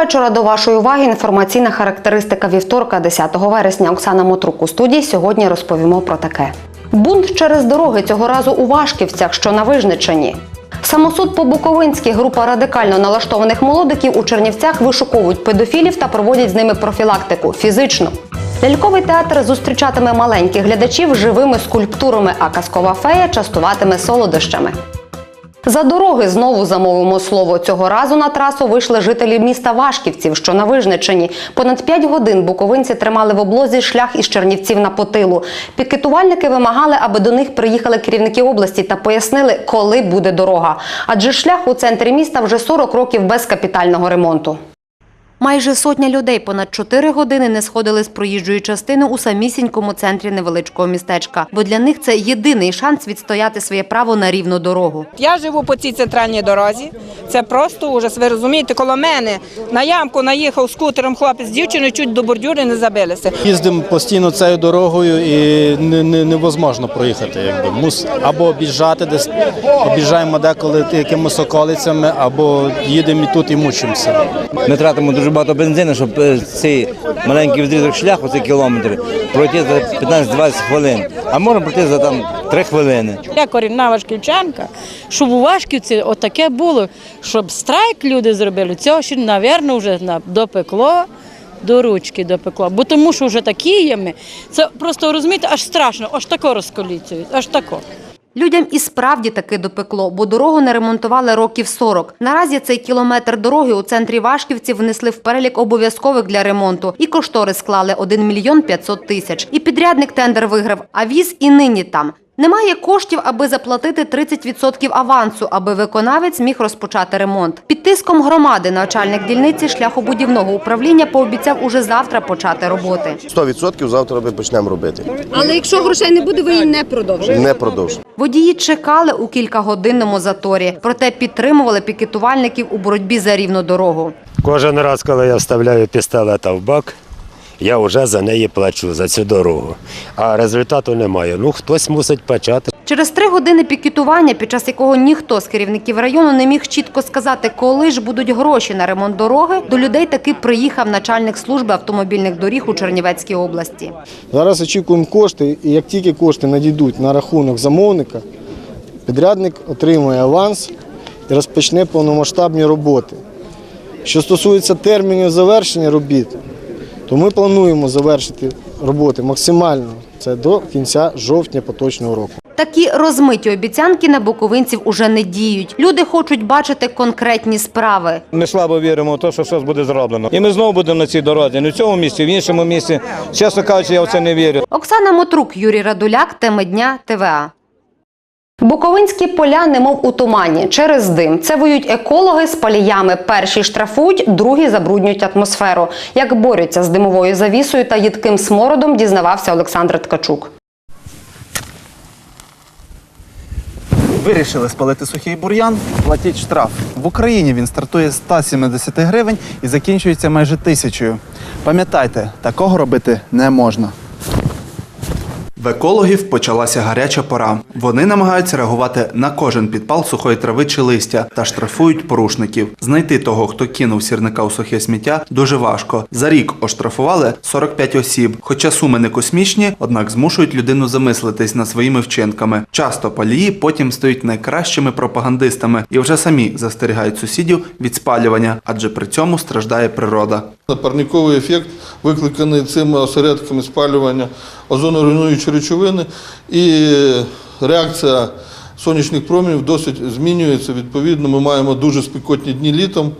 Вечора. До вашої уваги інформаційна характеристика вівторка, 10 вересня. Оксана Мотрук у студії. Сьогодні розповімо про таке. Бунт через дороги цього разу у Вашківцях, що на Вижниччині. Самосуд по Буковинській група радикально налаштованих молодиків у Чернівцях вишуковують педофілів та проводять з ними профілактику фізичну. Ляльковий театр зустрічатиме маленьких глядачів живими скульптурами, а казкова фея частуватиме солодощами. За дороги знову замовимо слово. Цього разу на трасу вийшли жителі міста Вашківців, що на Вижниччині. Понад 5 годин буковинці тримали в облозі шлях із Чернівців на Потилу. Пікетувальники вимагали, аби до них приїхали керівники області та пояснили, коли буде дорога. Адже шлях у центрі міста вже 40 років без капітального ремонту. Майже сотня людей понад 4 години не сходили з проїжджої частини у самісінькому центрі невеличкого містечка, бо для них це єдиний шанс відстояти своє право на рівну дорогу. Я живу по цій центральній дорозі. Це просто ужас. Ви розумієте, коло мене на ямку наїхав скутером хлопець з дівчиною, чуть до бордюри не забилися. Їздимо постійно цією дорогою і не, не, невозможно проїхати. Якби. Мус або об'їжджати десь, об'їжджаємо деколи якимись околицями, або їдемо і тут і мучимося. Ми тратимо дуже багато бензину, щоб е, цей маленький відрізок шляху, цей кілометр, пройти за 15-20 хвилин, а можна пройти за там 3 хвилини. Я корінна Вашківчанка, щоб у Вашківці отаке було, щоб страйк люди зробили, цього ще, мабуть, вже допекло, до ручки допекло. Бо тому що вже такі ями, це просто розумієте, аж страшно, аж тако розколіцюють, аж тако. Людям і справді таки допекло, бо дорогу не ремонтували років 40. Наразі цей кілометр дороги у центрі Вашківців внесли в перелік обов'язкових для ремонту. І коштори склали 1 мільйон 500 тисяч. І підрядник тендер виграв, а віз і нині там. Немає коштів, аби заплатити 30% авансу, аби виконавець міг розпочати ремонт. Під тиском громади начальник дільниці шляхобудівного управління пообіцяв уже завтра почати роботи. 100% завтра ми почнемо робити. Але якщо грошей не буде, ви її не продовжуєте. Не продовжуємо. Водії чекали у кількагодинному заторі, проте підтримували пікетувальників у боротьбі за рівну дорогу. Кожен раз, коли я вставляю пістолета в бак, я вже за неї плачу, за цю дорогу. А результату немає. Ну, хтось мусить почати. Через три години пікетування, під час якого ніхто з керівників району не міг чітко сказати, коли ж будуть гроші на ремонт дороги, до людей таки приїхав начальник служби автомобільних доріг у Чернівецькій області. Зараз очікуємо кошти, і як тільки кошти надійдуть на рахунок замовника, підрядник отримує аванс і розпочне повномасштабні роботи. Що стосується термінів завершення робіт, то ми плануємо завершити роботи максимально це до кінця жовтня поточного року. Такі розмиті обіцянки на буковинців уже не діють. Люди хочуть бачити конкретні справи. Ми слабо віримо в те, що щось буде зроблено. І ми знову будемо на цій дорозі. Не в цьому місці, в іншому місці. Чесно кажучи, я в це не вірю. Оксана Мотрук, Юрій Радуляк, теми дня ТВА. Буковинські поля немов у тумані через дим. Це воюють екологи з паліями. Перші штрафують, другі забруднюють атмосферу. Як борються з димовою завісою та їдким смородом, дізнавався Олександр Ткачук. Вирішили спалити сухий бур'ян, платіть штраф. В Україні він стартує з 170 гривень і закінчується майже тисячою. Пам'ятайте, такого робити не можна. В екологів почалася гаряча пора. Вони намагаються реагувати на кожен підпал сухої трави чи листя та штрафують порушників. Знайти того, хто кинув сірника у сухе сміття, дуже важко. За рік оштрафували 45 осіб. Хоча суми не космічні, однак змушують людину замислитись над своїми вчинками. Часто палії потім стають найкращими пропагандистами і вже самі застерігають сусідів від спалювання, адже при цьому страждає природа. Парниковий ефект викликаний цими осередками спалювання озоноруйнуючої речовини, і реакція сонячних промінів досить змінюється. Відповідно, ми маємо дуже спекотні дні літом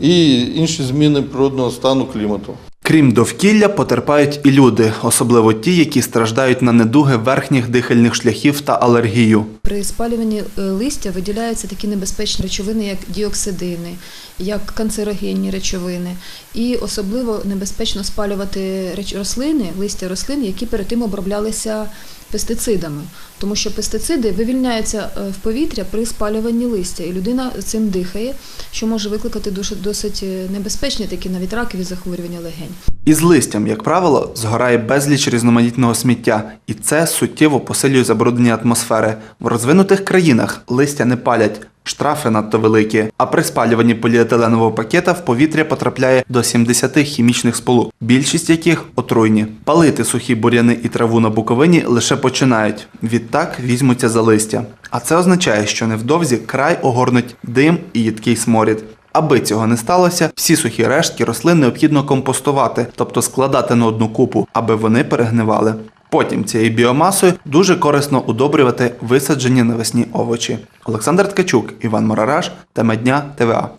і інші зміни природного стану клімату. Крім довкілля, потерпають і люди, особливо ті, які страждають на недуги верхніх дихальних шляхів та алергію. При спалюванні е, листя виділяються такі небезпечні речовини, як діоксидини, як канцерогенні речовини. І особливо небезпечно спалювати рослини, листя рослин, які перед тим оброблялися пестицидами, тому що пестициди вивільняються е, в повітря при спалюванні листя, і людина цим дихає, що може викликати досить е, небезпечні такі навіть ракові захворювання легень. Із листям, як правило, згорає безліч різноманітного сміття, і це суттєво посилює забруднення атмосфери. В розвинутих країнах листя не палять, Штрафи надто великі, а при спалюванні поліетиленового пакета в повітря потрапляє до 70 хімічних сполук, більшість яких отруйні. Палити сухі бур'яни і траву на Буковині лише починають. Відтак візьмуться за листя. А це означає, що невдовзі край огорнуть дим і їдкий сморід. Аби цього не сталося, всі сухі рештки рослин необхідно компостувати, тобто складати на одну купу, аби вони перегнивали. Потім цією біомасою дуже корисно удобрювати висаджені навесні овочі. Олександр Ткачук, Іван Морараш, тема дня ТВА.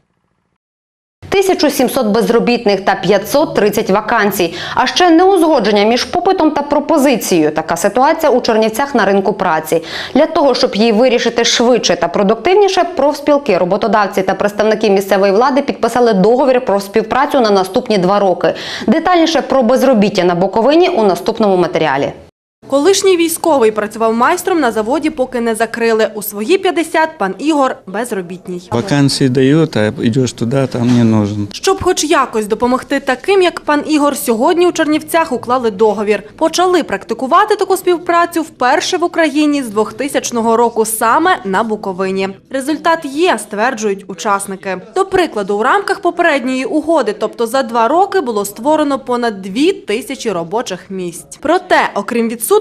1700 безробітних та 530 вакансій, а ще неузгодження між попитом та пропозицією. Така ситуація у Чернівцях на ринку праці. Для того, щоб її вирішити швидше та продуктивніше, профспілки, роботодавці та представники місцевої влади підписали договір про співпрацю на наступні два роки. Детальніше про безробіття на Буковині у наступному матеріалі. Колишній військовий працював майстром на заводі, поки не закрили. У свої 50 пан Ігор безробітній. Вакансии дают, а идешь туда, там не нужен. Щоб хоч якось допомогти таким, як пан Ігор, сьогодні у Чернівцях уклали договір. Почали практикувати таку співпрацю вперше в Україні з 2000 року саме на Буковині. Результат є, стверджують учасники. До прикладу, у рамках попередньої угоди, тобто за два роки, було створено понад дві тисячі робочих місць. Проте, окрім відсутності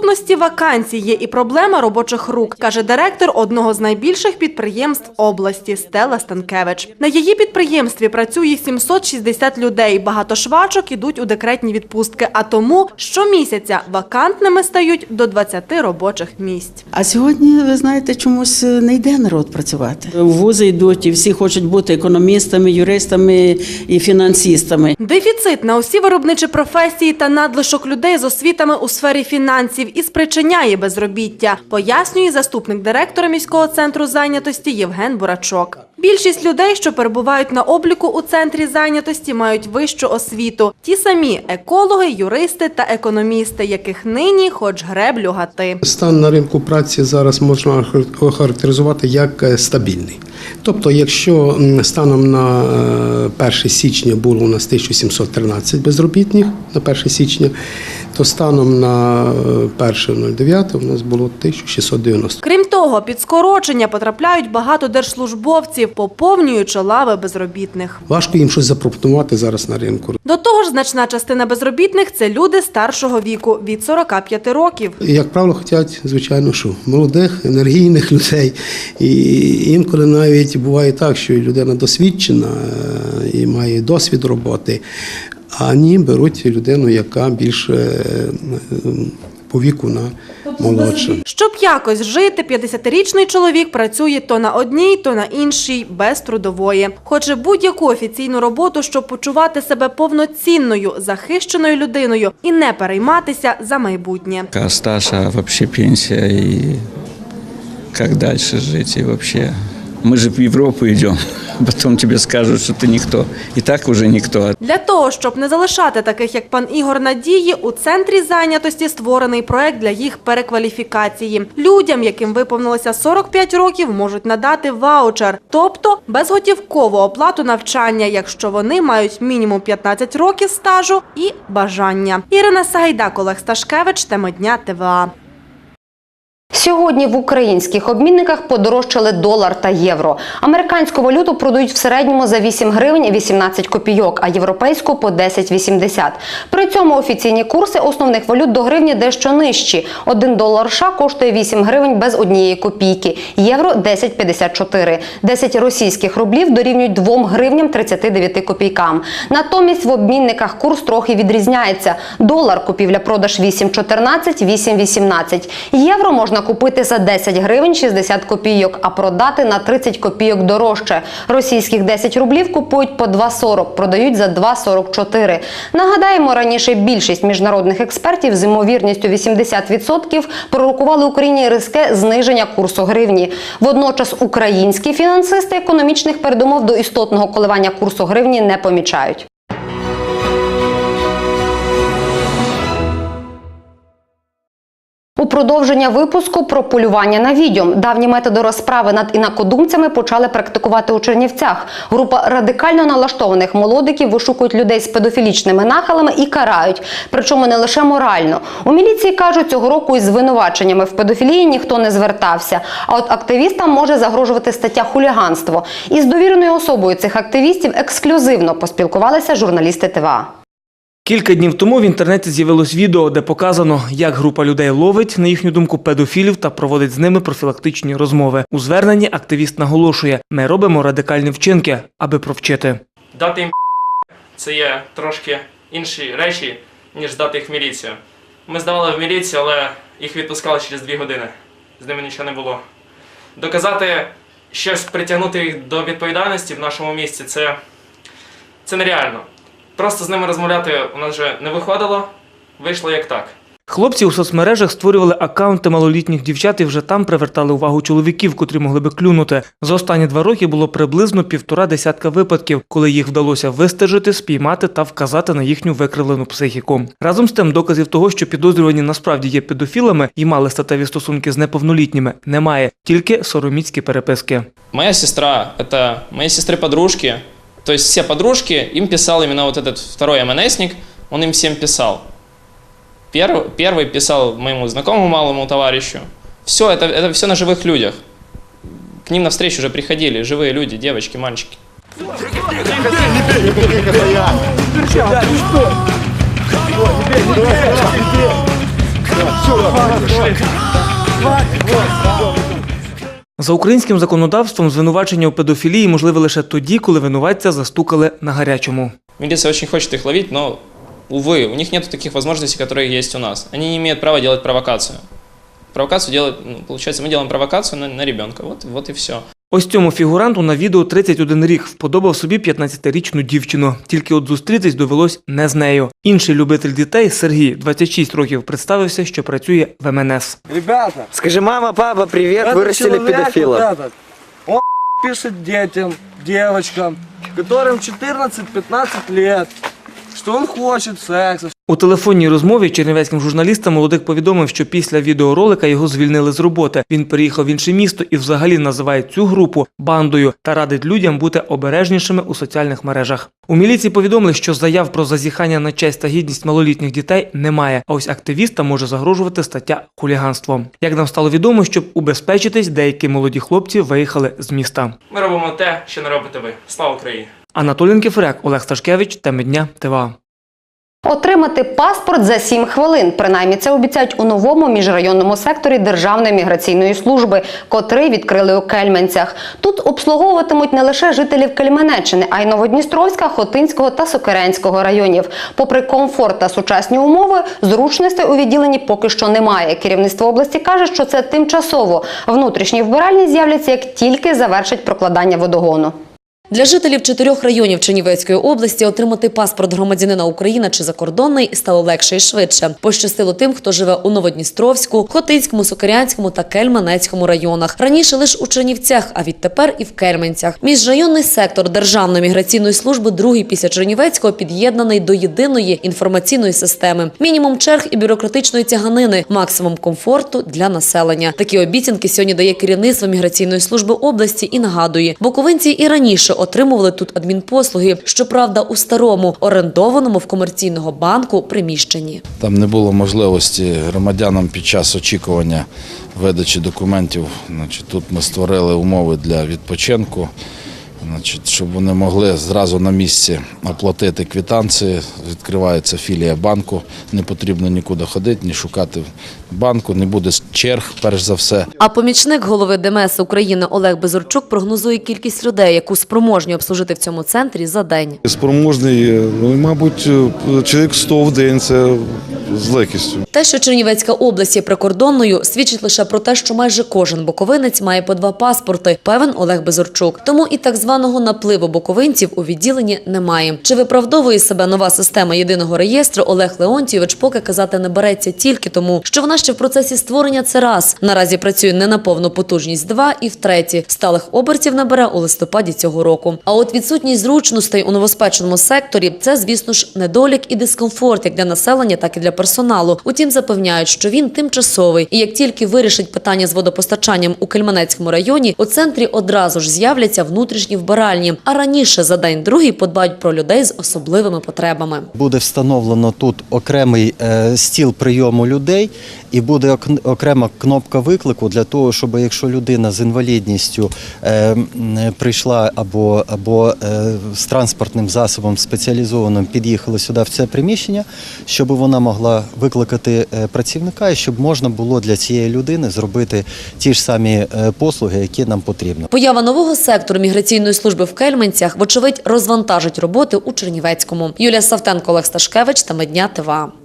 вакансій, є і проблема робочих рук, каже директор одного з найбільших підприємств області Стела Станкевич. На її підприємстві працює 760 людей. Багато швачок ідуть у декретні відпустки, а тому щомісяця вакантними стають до 20 робочих місць. А сьогодні, ви знаєте, чомусь не йде народ працювати. В вузи йдуть і всі хочуть бути економістами, юристами і фінансистами. Дефіцит на усі виробничі професії та надлишок людей з освітами у сфері фінансів і спричиняє безробіття, пояснює заступник директора міського центру зайнятості Євген Бурачок. Більшість людей, що перебувають на обліку у центрі зайнятості, мають вищу освіту. Ті самі екологи, юристи та економісти, яких нині хоч греблю гати. Стан на ринку праці зараз можна охарактеризувати як е, стабільний. Тобто, якщо станом на е, 1 січня було у нас 1713 безробітних на 1 січня, то станом на е, 1.09 у нас було 1690. Крім того, під скорочення потрапляють багато держслужбовців, поповнюючи лави безробітних. Важко їм щось запропонувати зараз на ринку. До того ж, значна частина безробітних це люди старшого віку від 45 років. Як правило, хочуть, звичайно, що молодих, енергійних людей. І інколи навіть буває так, що людина досвідчена е, і має досвід роботи, а ні, беруть людину, яка більше е, по віку на молодша. Щоб якось жити, 50-річний чоловік працює то на одній, то на іншій, без трудової. Хоче будь-яку офіційну роботу, щоб почувати себе повноцінною, захищеною людиною і не перейматися за майбутнє. Стаж, а вообще пенсія і як далі жити и вообще. Мы же в Европу идем, потом тебе скажут, что ты никто. И так уже никто. Для того, щоб не залишати таких, як пан Ігор Надії, у центрі зайнятості створений проект для їх перекваліфікації. Людям, яким виповнилося 45 років, можуть надати ваучер, тобто безготівкову оплату навчання, якщо вони мають мінімум 15 років стажу і бажання. Ірина Сагайдак, Олег Сташкевич, тема дня ТВА. Сьогодні в українських обмінниках подорожчали долар та євро. Американську валюту продають в середньому за 8 гривень 18 копійок, а європейську по 10,80. При цьому офіційні курси основних валют до гривні дещо нижчі. Один долар США коштує 8 гривень без однієї копійки, євро 10,54. 10 російських рублів дорівнюють 2 гривням 39 копійкам. Натомість в обмінниках курс трохи відрізняється. Долар купівля-продаж 8,14, 8,18. Євро можна купити за 10 гривень 60 копійок, а продати на 30 копійок дорожче. Російських 10 рублів купують по 2,40, продають за 2,44. Нагадаємо, раніше більшість міжнародних експертів з ймовірністю 80% пророкували Україні різке зниження курсу гривні. Водночас українські фінансисти економічних передумов до істотного коливання курсу гривні не помічають. Продовження випуску про полювання на відьом давні методи розправи над інакодумцями почали практикувати у Чернівцях. Група радикально налаштованих молодиків вишукують людей з педофілічними нахилами і карають. Причому не лише морально. У міліції кажуть, цього року із звинуваченнями в педофілії ніхто не звертався. А от активістам може загрожувати стаття хуліганство. Із довіреною особою цих активістів ексклюзивно поспілкувалися журналісти ТВА. Кілька днів тому в інтернеті з'явилось відео, де показано, як група людей ловить, на їхню думку, педофілів та проводить з ними профілактичні розмови. У зверненні активіст наголошує: ми робимо радикальні вчинки, аби провчити. Дати їм це є трошки інші речі, ніж дати їх в міліцію. Ми здавали в міліцію, але їх відпускали через дві години. З ними нічого не було. Доказати щось, притягнути їх до відповідальності в нашому місті це, це нереально. Просто з ними розмовляти у нас вже не виходило, вийшло як так. Хлопці у соцмережах створювали акаунти малолітніх дівчат і вже там привертали увагу чоловіків, котрі могли би клюнути. За останні два роки було приблизно півтора десятка випадків, коли їх вдалося вистежити, спіймати та вказати на їхню викривлену психіку. Разом з тим, доказів того, що підозрювані насправді є педофілами і мали статеві стосунки з неповнолітніми, немає, тільки сороміцькі переписки. Моя сестра, это моей сестры подружки, то есть все подружки, им писал именно вот этот второй МНСник, он им всем писал. Первый, первый писал моему знакомому малому товарищу. Все, это, это все на живых людях. К ним навстречу уже приходили живые люди, девочки, мальчики. За українським законодавством звинувачення у педофілії можливе лише тоді, коли винуватця застукали на гарячому. Милиция очень хочет их ловить, но, увы, у них нет таких возможностей, которые есть у нас. Они не имеют права делать провокацию. Провокацию делать, ну, получается, мы делаем провокацию на, на ребенка. Вот, вот и все. Ось цьому фігуранту на відео 31 рік вподобав собі 15-річну дівчину. Тільки от зустрітись довелось не з нею. Інший любитель дітей Сергій, 26 років, представився, що працює в МНС. Ребята, Скажи, мама, папа, привет, этот вырастили человек педофила. вот этот, он пишет детям, девочкам, которым 14-15 лет, что он хочет секса. У телефонній розмові чернівецьким журналістам молодик повідомив, що після відеоролика його звільнили з роботи. Він переїхав в інше місто і взагалі називає цю групу бандою та радить людям бути обережнішими у соціальних мережах. У міліції повідомили, що заяв про зазіхання на честь та гідність малолітніх дітей немає. А ось активістам може загрожувати стаття хуліганство. Як нам стало відомо, щоб убезпечитись, деякі молоді хлопці виїхали з міста. Ми робимо те, що не робите ви. Слава Україні! Анатолій Кефряк, Олег Сташкевич, теми дня ТВА. Отримати паспорт за 7 хвилин. Принаймні це обіцяють у новому міжрайонному секторі Державної міграційної служби, котрий відкрили у Кельменцях. Тут обслуговуватимуть не лише жителів Кельменеччини, а й Новодністровська, Хотинського та Сокиренського районів. Попри комфорт та сучасні умови, зручностей у відділенні поки що немає. Керівництво області каже, що це тимчасово. Внутрішні вбиральні з'являться як тільки завершать прокладання водогону. Для жителів чотирьох районів Чернівецької області отримати паспорт громадянина України чи закордонний стало легше і швидше. Пощастило тим, хто живе у Новодністровську, Хотинському, Сокирянському та Кельменецькому районах. Раніше лише у Чернівцях, а відтепер і в Кельменцях. Міжрайонний сектор Державної міграційної служби, другий після Чернівецького, під'єднаний до єдиної інформаційної системи. Мінімум черг і бюрократичної тяганини, максимум комфорту для населення. Такі обіцянки сьогодні дає керівництво міграційної служби області і нагадує, боковинці і раніше отримували тут адмінпослуги, щоправда, у старому орендованому в комерційного банку приміщенні. Там не було можливості громадянам під час очікування видачі документів. Значить, тут ми створили умови для відпочинку, значить, щоб вони могли зразу на місці оплатити квитанції. Відкривається філія банку, не потрібно нікуди ходити, ні шукати банку, не буде черг, перш за все. А помічник голови ДМС України Олег Безурчук прогнозує кількість людей, яку спроможні обслужити в цьому центрі за день. Спроможний, ну, мабуть, чоловік 100 в день це з легкістю. Те, що Чернівецька область є прикордонною, свідчить лише про те, що майже кожен боковинець має по два паспорти, певен Олег Безурчук. Тому і так званого напливу боковинців у відділенні немає. Чи виправдовує себе нова система єдиного реєстру, Олег Леонтійович поки казати не береться тільки тому, що вона ще в процесі створення це раз. Наразі працює не на повну потужність два і втретє. Сталих обертів набере у листопаді цього року. А от відсутність зручностей у новоспеченому секторі це, звісно ж, недолік і дискомфорт як для населення, так і для персоналу. Утім, запевняють, що він тимчасовий. І як тільки вирішить питання з водопостачанням у Кельменецькому районі, у центрі одразу ж з'являться внутрішні вбиральні. А раніше за день другий подбають про людей з особливими потребами. Буде встановлено тут окремий е, стіл прийому людей і буде окрема кнопка виклику для того, щоб якщо людина з інвалідністю е, прийшла або, або е, з транспортним засобом спеціалізованим під'їхала сюди в це приміщення, щоб вона могла викликати е, працівника і щоб можна було для цієї людини зробити ті ж самі е, послуги, які нам потрібно. Поява нового сектору міграційної служби в Кельменцях, вочевидь, розвантажить роботи у Чернівецькому. Юлія Савтенко, Олег Сташкевич та Медня ТВА.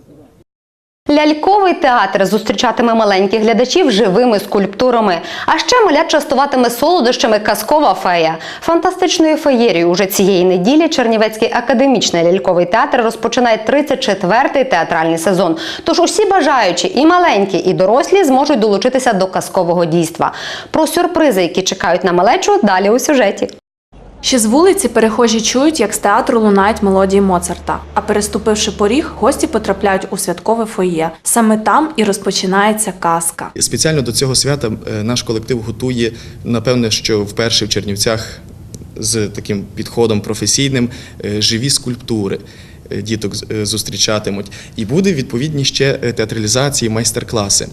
Ляльковий театр зустрічатиме маленьких глядачів живими скульптурами. А ще малят частуватиме солодощами казкова фея. Фантастичною феєрією уже цієї неділі Чернівецький академічний ляльковий театр розпочинає 34-й театральний сезон. Тож усі бажаючі, і маленькі, і дорослі зможуть долучитися до казкового дійства. Про сюрпризи, які чекають на малечу, далі у сюжеті. Ще з вулиці перехожі чують, як з театру лунають мелодії Моцарта. А переступивши поріг, гості потрапляють у святкове фоє. Саме там і розпочинається казка. Спеціально до цього свята е, наш колектив готує, напевне, що вперше в Чернівцях з таким підходом професійним е, живі скульптури. е, Діток зустрічатимуть, і буде відповідні ще театралізації, майстер-класи.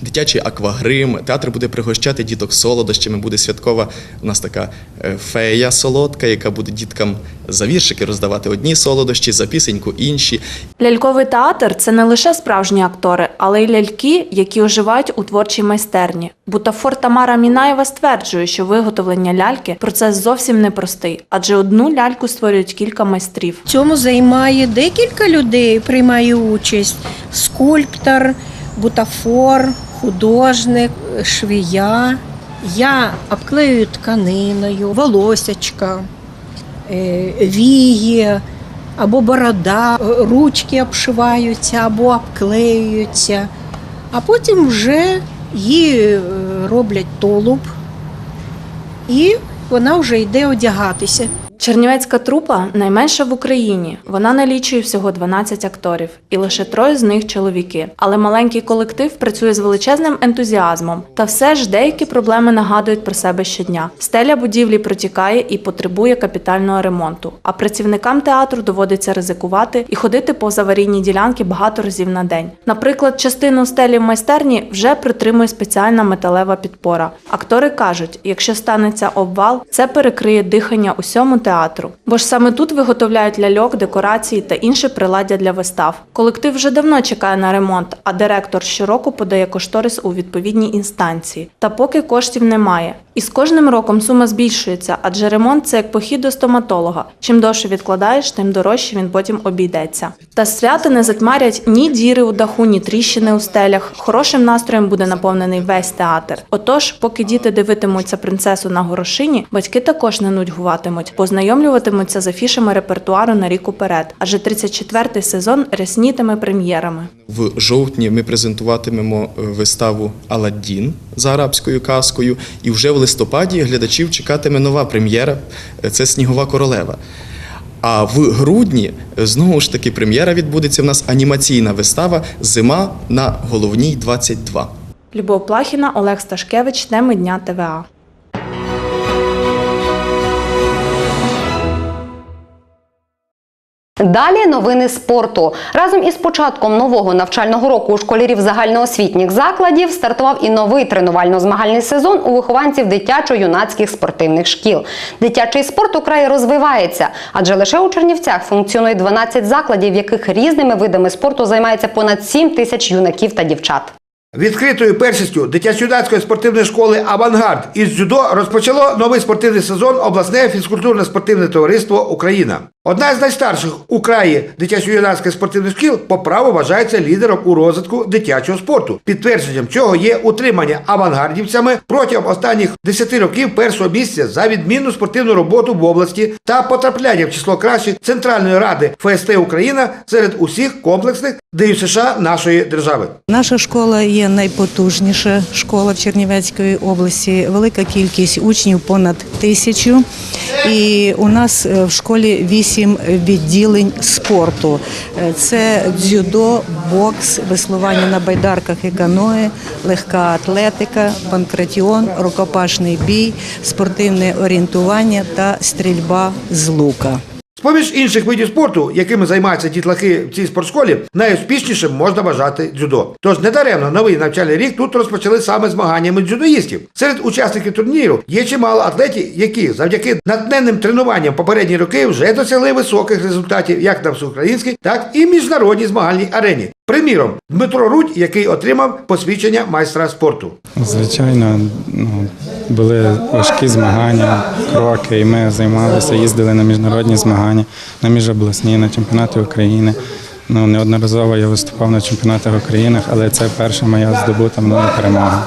Дитячий аквагрим, театр буде пригощати діток солодощами, буде святкова у нас така е, фея солодка, яка буде діткам за віршики роздавати одні солодощі, за пісеньку інші. Ляльковий театр це не лише справжні актори, але й ляльки, які оживають у творчій майстерні. Бутафор Тамара Мінаєва стверджує, що виготовлення ляльки процес зовсім непростий, адже одну ляльку створюють кілька майстрів. Цьому займає декілька людей, приймає участь: скульптор, бутафор, художник, швія. Я обклеюю тканиною, волосячка, е, вії або борода, е, ручки обшиваються або обклеюються, а потім вже її е, роблять толуб, і вона вже йде одягатися. Чернівецька трупа найменша в Україні. Вона налічує всього 12 акторів, і лише троє з них чоловіки. Але маленький колектив працює з величезним ентузіазмом. Та все ж деякі проблеми нагадують про себе щодня. Стеля будівлі протікає і потребує капітального ремонту. А працівникам театру доводиться ризикувати і ходити повз аварійні ділянки багато разів на день. Наприклад, частину стелі в майстерні вже притримує спеціальна металева підпора. Актори кажуть, якщо станеться обвал, це перекриє дихання усьому театру. Бо ж саме тут виготовляють ляльок, декорації та інше приладдя для вистав. Колектив вже давно чекає на ремонт, а директор щороку подає кошторис у відповідній інстанції. Та поки коштів немає. І з кожним роком сума збільшується, адже ремонт це як похід до стоматолога. Чим довше відкладаєш, тим дорожче він потім обійдеться. Та свята не затьмарять ні діри у даху, ні тріщини у стелях. Хорошим настроєм буде наповнений весь театр. Отож, поки діти дивитимуться принцесу на горошині, батьки також не нудьгуватимуть, познайомлюватимуться з афішами репертуару на рік уперед. Адже 34-й сезон ряснітиме прем'єрами. В жовтні ми презентуватимемо е, виставу Аладдін за арабською казкою, і вже в листопаді глядачів чекатиме нова прем'єра е, це Снігова королева. А в грудні е, знову ж таки прем'єра відбудеться в нас анімаційна вистава Зима на головній 22. Любов Плахіна, Олег Сташкевич, теми дня ТВА. Далі новини спорту. Разом із початком нового навчального року у школярів загальноосвітніх закладів стартував і новий тренувально-змагальний сезон у вихованців дитячо-юнацьких спортивних шкіл. Дитячий спорт у краї розвивається, адже лише у Чернівцях функціонує 12 закладів, в яких різними видами спорту займається понад 7 тисяч юнаків та дівчат. Відкритою першістю дитячо-юнацької спортивної школи Авангард із дзюдо розпочало новий спортивний сезон обласне фізкультурно-спортивне товариство Україна. Одна з найстарших у краї дитячо-юнацьких спортивних шкіл по праву вважається лідером у розвитку дитячого спорту. Підтвердженням цього є утримання авангардівцями протягом останніх 10 років першого місця за відмінну спортивну роботу в області та потрапляння в число кращих Центральної ради ФСТ Україна серед усіх комплексних ДЮСШ нашої держави. Наша школа є найпотужніша школа в Чернівецької області. Велика кількість учнів понад тисячу. І у нас е, в школі вісім відділень спорту: Е, це дзюдо, бокс, веслування на байдарках і каное, легка атлетика, панкратіон, рукопашний бій, спортивне орієнтування та стрільба з лука. З-поміж інших видів спорту, якими займаються дітлахи в цій спортшколі, найуспішнішим можна вважати дзюдо. Тож недаремно новий навчальний рік тут розпочали саме змаганнями дзюдоїстів. Серед учасників турніру є чимало атлетів, які завдяки натхненним тренуванням попередні роки вже досягли високих результатів як на всеукраїнській, так і міжнародній змагальній арені. Приміром, Дмитро Рудь, який отримав посвідчення майстра спорту. Звичайно, ну, були важкі змагання, кроки, і ми займалися, їздили на міжнародні змагання, на міжобласні, на чемпіонати України. Ну, неодноразово я виступав на чемпіонатах України, але це перша моя здобута мною перемога,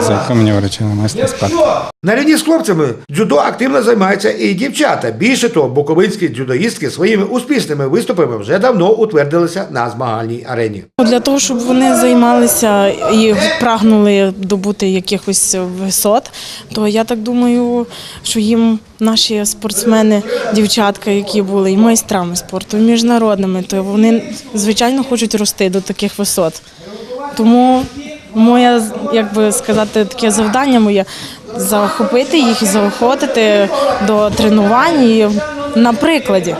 за мені вручили майстер спорту. На рівні з хлопцями дзюдо активно займаються і дівчата. Більше того, буковинські дзюдоїстки своїми успішними виступами вже давно утвердилися на змагальній арені. Для того, щоб вони займалися і прагнули добути якихось висот, то я так думаю, що їм наші спортсмени, дівчатка, які були і майстрами спорту, і міжнародними, то вони звичайно хочуть рости до таких висот. Тому моє, як би сказати, таке завдання моє захопити їх і заохотити до тренувань і на прикладі.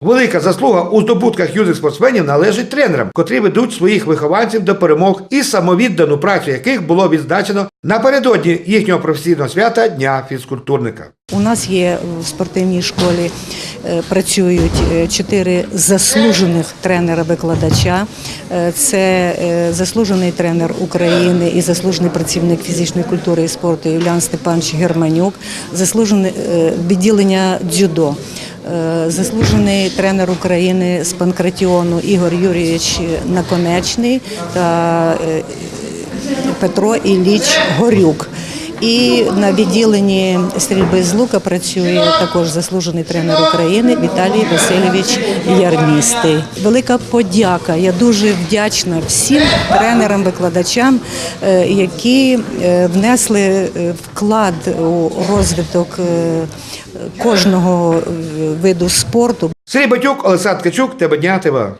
Велика заслуга у здобутках юних спортсменів належить тренерам, котрі ведуть своїх вихованців до перемог і самовіддану працю яких було відзначено напередодні їхнього професійного свята Дня фізкультурника. У нас є в спортивній школі е, працюють е, чотири заслужених тренера-викладача. Е, Це заслужений тренер України і заслужений працівник фізичної культури і спорту Юліан Степанович Германюк, заслужене відділення дзюдо. Е, Заслужений тренер України з панкратіону Ігор Юрійович Наконечний та е, Петро Ілліч Горюк. І на відділенні стрільби з лука працює також заслужений тренер України Віталій Васильович Ярмістий. Велика подяка. Я дуже вдячна всім тренерам, викладачам, е, які е, внесли е, вклад у розвиток кожного виду спорту. Сергій Батюк, Олександр Ткачук, тебе дня ТВА.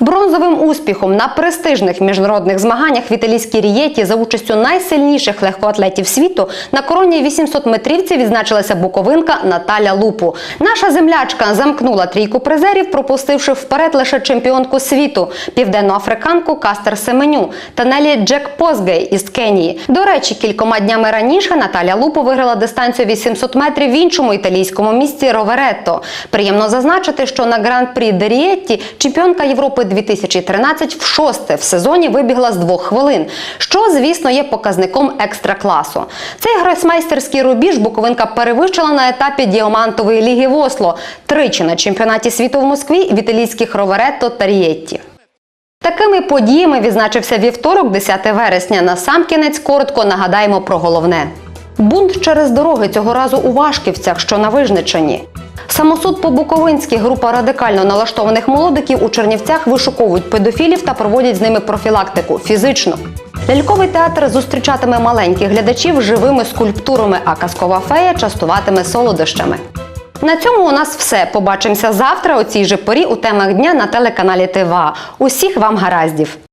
Бронзовим успіхом на престижних міжнародних змаганнях в італійській рієті за участю найсильніших легкоатлетів світу на короні 800 метрівці відзначилася буковинка Наталя Лупу. Наша землячка замкнула трійку призерів, пропустивши вперед лише чемпіонку світу південноафриканку Кастер Семеню та Нелі Джек Позгей із Кенії. До речі, кількома днями раніше Наталя Лупу виграла дистанцію 800 метрів в іншому італійському місті Роверетто. Приємно зазначити, що на гран-прі де Рієтті чемпіонка Європи 2013 в шосте в сезоні вибігла з двох хвилин, що, звісно, є показником екстра-класу. Цей гросмайстерський рубіж Буковинка перевищила на етапі діамантової ліги в Осло, тричі на чемпіонаті світу в Москві в італійських Роверетто та Рієтті. Такими подіями відзначився вівторок, 10 вересня. Насамкінець коротко нагадаємо про головне. Бунт через дороги цього разу у Вашківцях, що на Вижниччині. Самосуд по-буковинськи група радикально налаштованих молодиків у Чернівцях вишуковують педофілів та проводять з ними профілактику фізично. Ляльковий театр зустрічатиме маленьких глядачів живими скульптурами, а казкова фея частуватиме солодощами. На цьому у нас все. Побачимося завтра о цій же порі у темах дня на телеканалі ТВА. Усіх вам гараздів!